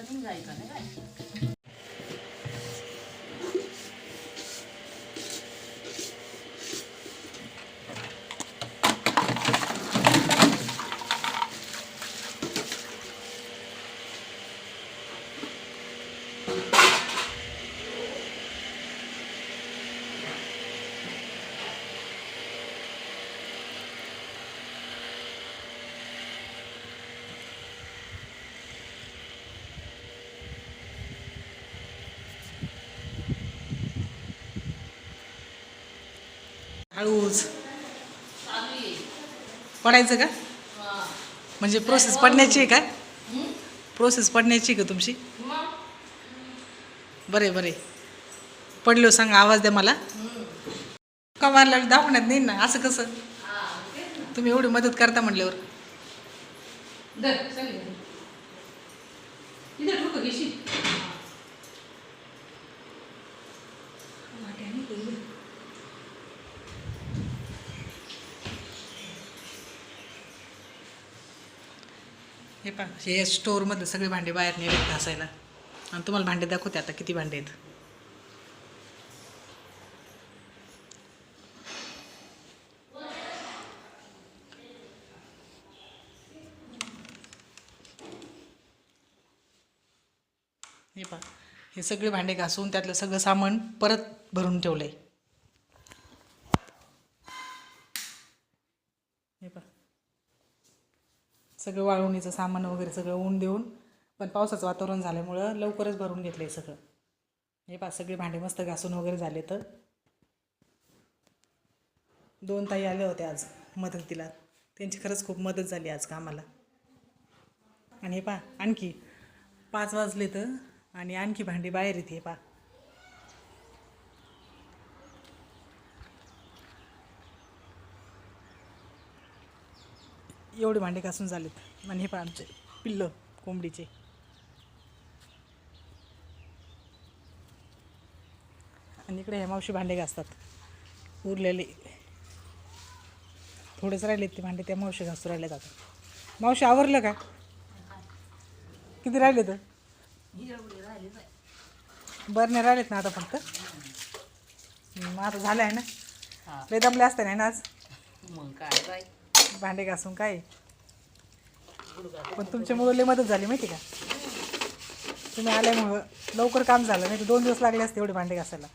सुद्धा निघायचं नाही काय हळूच चालू हळूच. पडायचं का? म्हणजे प्रोसेस पडण्याची आहे का? प्रोसेस पडण्याची आहे का तुमची? बरे बरे. पडलो सांगा आवाज द्या मला. का मारला? दाखवण्यात नाही ना असं कसं? तुम्ही एवढी मदत करता म्हटल्यावर. घेशील. हे पहा हे स्टोअरमध्ये सगळे भांडे बाहेर नेले घासायला. आणि तुम्हाला भांडे दाखवते आता किती भांडे आहेत. हे पहा हे सगळे भांडे घासून त्यातलं सगळं सामान परत भरून ठेवलं आहे पा सगळं वाळवणीचं सामान वगैरे सगळं ऊन देऊन पण पावसाचं वातावरण झाल्यामुळं लवकरच भरून घेतलं आहे सगळं. हे पाच सगळे भांडे मस्त घासून वगैरे झाले तर. दोन ताई आल्या होत्या आज मदतीला. त्यांची खरंच खूप मदत झाली आज कामाला. आणि हे पा आणखी पाच वाजले तर आणि आणखी भांडी बाहेर येते हे पा एवढे भांडे घासून झालेत. आणि हे पण आमचे पिल्लं कोंबडीचे. आणि इकडे हे मावशी भांडे घासतात. उरलेले. थोडेच राहिलेत ते भांडे त्या मावशी घासू राहिले जातात मावशी आवरलं का? किती राहिले तर. बरं राहिलेत ना आता फक्त. मग आता झालं आहे ना. लय दमले असते ना आज? मग काय? भांडे घासून काय? पण पण तुमच्यामुळे लय मदत झाली माहिती का? तुम्ही आल्यामुळं लवकर काम झालं नाही तर दोन दिवस लागले असते एवढे भांडे घासायला.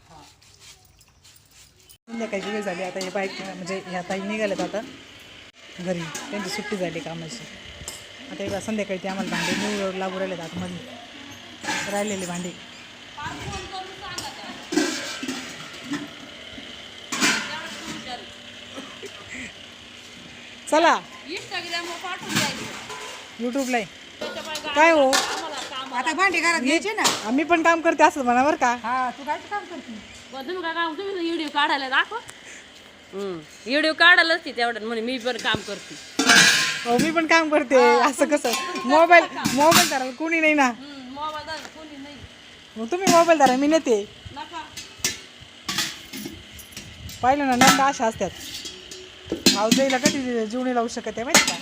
संध्याकाळची वेळ झाली आता हे बाईक म्हणजे ह्या ताई निघाल्यात आता. घरी त्यांची सुट्टी झाली कामाची. आता एकदा संध्याकाळी ते आम्हाला भांडे निवड लागू राहिलेत आतमध्ये. राहिलेले भांडे. चला. यूट्यूबला काय हो? आम्हाला काम आता भांडी घरात घ्यायचे ना. आम्ही पण काम करते असं म्हणा बरं का. हा तू काय काम करते व्हिडिओ काढायला दाखव. व्हिडिओ काढायलाच ती तेवढ्यात म्हणे मी पण काम करते. हो मी पण काम करते. असं कसं? मोबाईल मोबाईल धरायला कोणी नाही ना. मोबाईल कोणी नाही. मग तुम्ही मोबाईल धरा मी नेते. नका. पाहिलं ना नंदा अशा असतात. भाऊजाईला कधी जीवणी लावू शकत आहे माहिती का?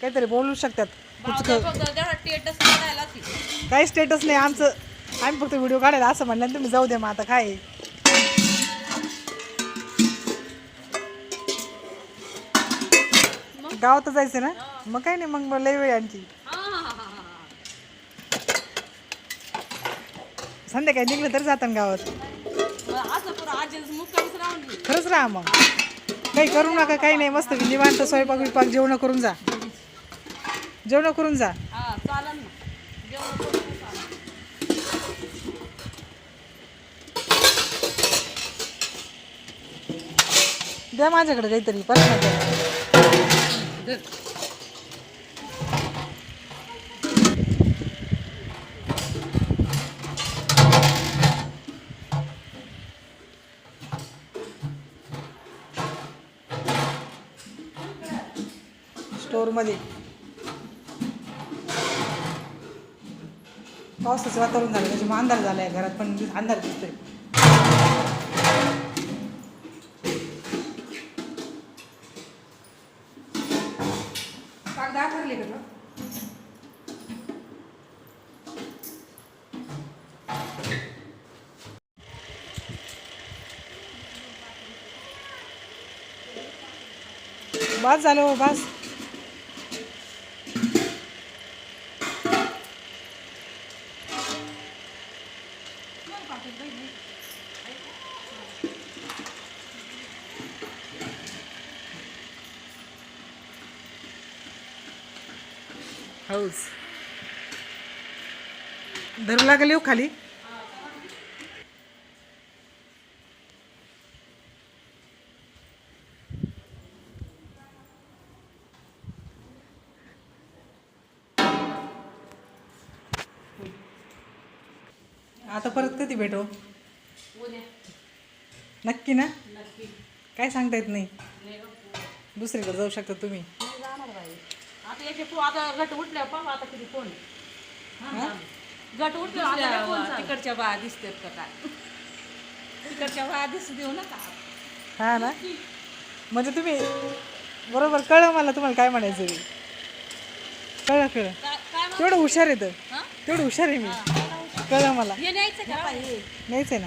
काहीतरी बोलू शकतात. भावजा फक्त तेवढा टेटस काढायला ती. काही स्टेटस नाही आमचं आम्ही फक्त व्हिडिओ काढायला असं म्हणलं तुम्ही जाऊ दे मग आता काय आहे. गावात जायचं ना? मग काय नाही मग लय वेळ आणखी. हा, हा, हा, हा, हा. संध्याकाळी निघलं तर जातात गावात. मग असं पुरं आजीच मुक्कामीच राहून दे. खरंच राहा मग. काही करू नका काही नाही. मस्त निवांत स्वयंपाक विपाक जेवण करून जा. जेवण करून जा. हा. द्या माझ्याकडे काहीतरी परत मध्ये. पावसाचं वातावरण झालं त्याच्यामुळे अंधार झालाय घरात पण अंधार दिसतोय. कागदा आखरले का बस झालं हो, बस. हौस. धरू लागेल येऊ खाली? आता परत कधी भेटू? नक्की ना? नक्की. काय सांगता येत नाही? दुसरीकडे जाऊ शकता तुम्ही. आता याचे फो आता गट उठल्या पाहू आता किती फोन गट उठल्या आता. तिकडच्या बा दिसतात का काय? तिकडच्या बा दिसू देऊ नका. हा ना? म्हणजे तुम्ही बरोबर कळलं मला तुम्हाला काय म्हणायचं आहे. कळलं कळलं. काय काय तेवढं हुशार आहे तर. हा? तेवढं हुशार आहे मी. कळलं मला. हे न्यायचं का? नाहीच आहे ना?